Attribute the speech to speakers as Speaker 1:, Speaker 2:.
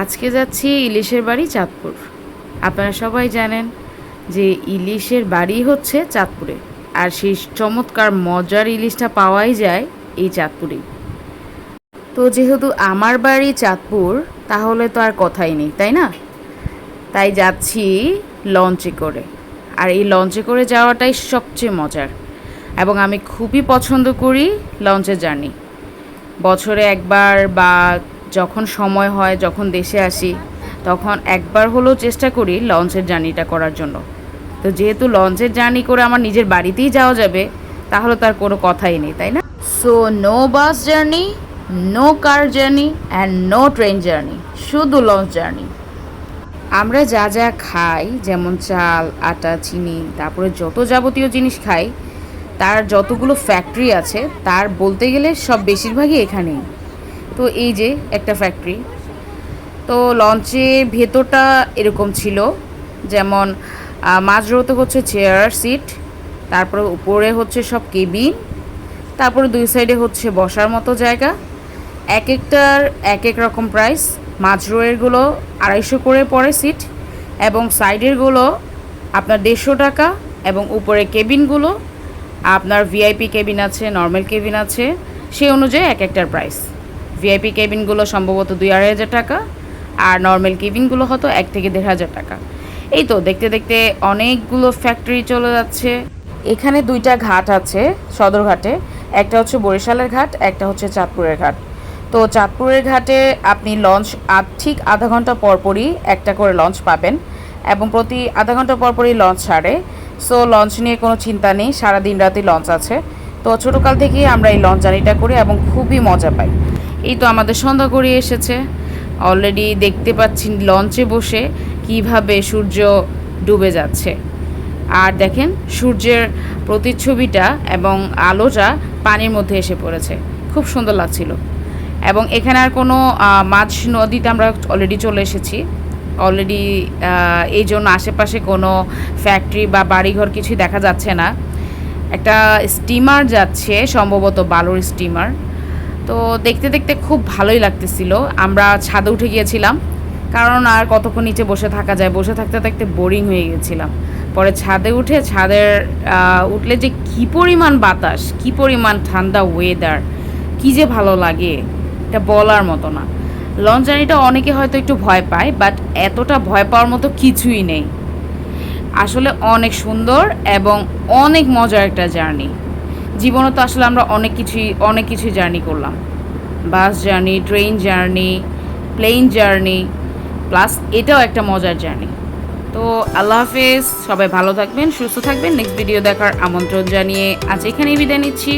Speaker 1: আজকে যাচ্ছি ইলিশের বাড়ি চাঁদপুর। আপনারা সবাই জানেন যে ইলিশের বাড়ি হচ্ছে চাঁদপুরে, আর সেই চমৎকার মজার ইলিশটা পাওয়াই যায় এই চাঁদপুরেই। তো যেহেতু আমার বাড়ি চাঁদপুর, তাহলে তো আর কথাই নেই, তাই না? তাই যাচ্ছি লঞ্চে করে, আর এই লঞ্চে করে যাওয়াটাই সবচেয়ে মজার, এবং আমি খুবই পছন্দ করি লঞ্চের জার্নি। বছরে একবার বা যখন সময় হয় যখন দেশে আসি তখন একবার হলেও চেষ্টা করি লঞ্চের জার্নিটা করার জন্য। তো যেহেতু লঞ্চের জার্নি করে আমার নিজের বাড়িতেই যাওয়া যাবে তাহলে তার কোনো কথাই নেই তাই না? So no bus journey no car journey and no train journey শুধু লঞ্চ জার্নি। আমরা যা যা খাই যেমন চাল আটা চিনি তারপরে যত যাবতীয় জিনিস খাই তার যতগুলো ফ্যাক্টরি আছে তার বলতে গেলে সব বেশিরভাগই এখানেই। তো এই যে একটা ফ্যাক্টরি তো লঞ্চে ভেতরটা এরকম ছিল, যেমন মাঝরোতে হচ্ছে চেয়ার সিট তারপরে উপরে হচ্ছে সব কেবিন তারপরে দুই সাইডে হচ্ছে বসার মতো জায়গা। এক একটার এক এক রকম প্রাইস মাঝরোয়েরগুলো আড়াইশো করে পড়ে সিট এবং সাইডেরগুলো আপনার দেড়শো টাকা এবং উপরে কেবিনগুলো আপনার ভিআইপি কেবিন আছে নর্মাল কেবিন আছে, সেই অনুযায়ী এক একটার প্রাইস ভিআইপি কেবিনগুলো সম্ভবত দুই আড়াই হাজার টাকা, আর নর্মাল কেবিনগুলো হতো এক থেকে দেড় হাজার টাকা। এই তো, দেখতে দেখতে অনেকগুলো ফ্যাক্টরি চলে যাচ্ছে। এখানে দুইটা ঘাট আছে সদরঘাটে একটা হচ্ছে বরিশালের ঘাট, একটা হচ্ছে চাঁদপুরের ঘাট। তো চাঁদপুরের ঘাটে আপনি লঞ্চ ঠিক আধা ঘণ্টা পরপরই একটা করে লঞ্চ পাবেন এবং প্রতি আধা ঘণ্টা পরপরই লঞ্চ ছাড়ে। সো লঞ্চ নিয়ে কোনো চিন্তা নেই সারা দিন রাতই লঞ্চ আছে। তো ছোটোকাল থেকেই আমরা এই লঞ্চ জার্নিটা করি এবং খুবই মজা পাই। এই তো আমাদের সন্ধ্যা গড়িয়ে এসেছে। অলরেডি দেখতে পাচ্ছি লঞ্চে বসে কীভাবে সূর্য ডুবে যাচ্ছে। আর দেখেন, সূর্যের প্রতিচ্ছবিটা এবং আলোটা পানির মধ্যে এসে পড়েছে। খুব সুন্দর লাগছিল। এবং এখানে আর কোনো মাছ নদীতে আমরা অলরেডি চলে এসেছি। অলরেডি এই জন্য আশেপাশে কোনো ফ্যাক্টরি বা বাড়িঘর কিছুই দেখা যাচ্ছে না। একটা স্টিমার যাচ্ছে, সম্ভবত বালুর স্টিমার তো দেখতে দেখতে খুব ভালোই লাগতেছিল। আমরা ছাদে উঠে গিয়েছিলাম, কারণ আর কতক্ষণ নিচে বসে থাকা যায়? বসে থাকতে থাকতে বোরিং হয়ে গেছিলাম পরে ছাদে উঠে, ছাদের উঠলে যে কী পরিমাণ বাতাস, কী পরিমাণ ঠান্ডা ওয়েদার কী যে ভালো লাগে, এটা বলার মতো না। লঞ্চ জার্নিটা অনেকে হয়তো একটু ভয় পায় বাট এতটা ভয় পাওয়ার মতো কিছুই নেই। আসলে অনেক সুন্দর এবং অনেক মজার একটা জার্নি জীবনে তো আসলে আমরা অনেক কিছুই, অনেক কিছু জার্নি করলাম। Bus journey train journey plane journey plus এটাও একটা মজার জার্নি তো আল্লাহ হাফেজ, সবাই ভালো থাকবেন, সুস্থ থাকবেন। নেক্সট ভিডিও দেখার আমন্ত্রণ জানিয়ে আজ এখানেই বিদায় নিচ্ছি।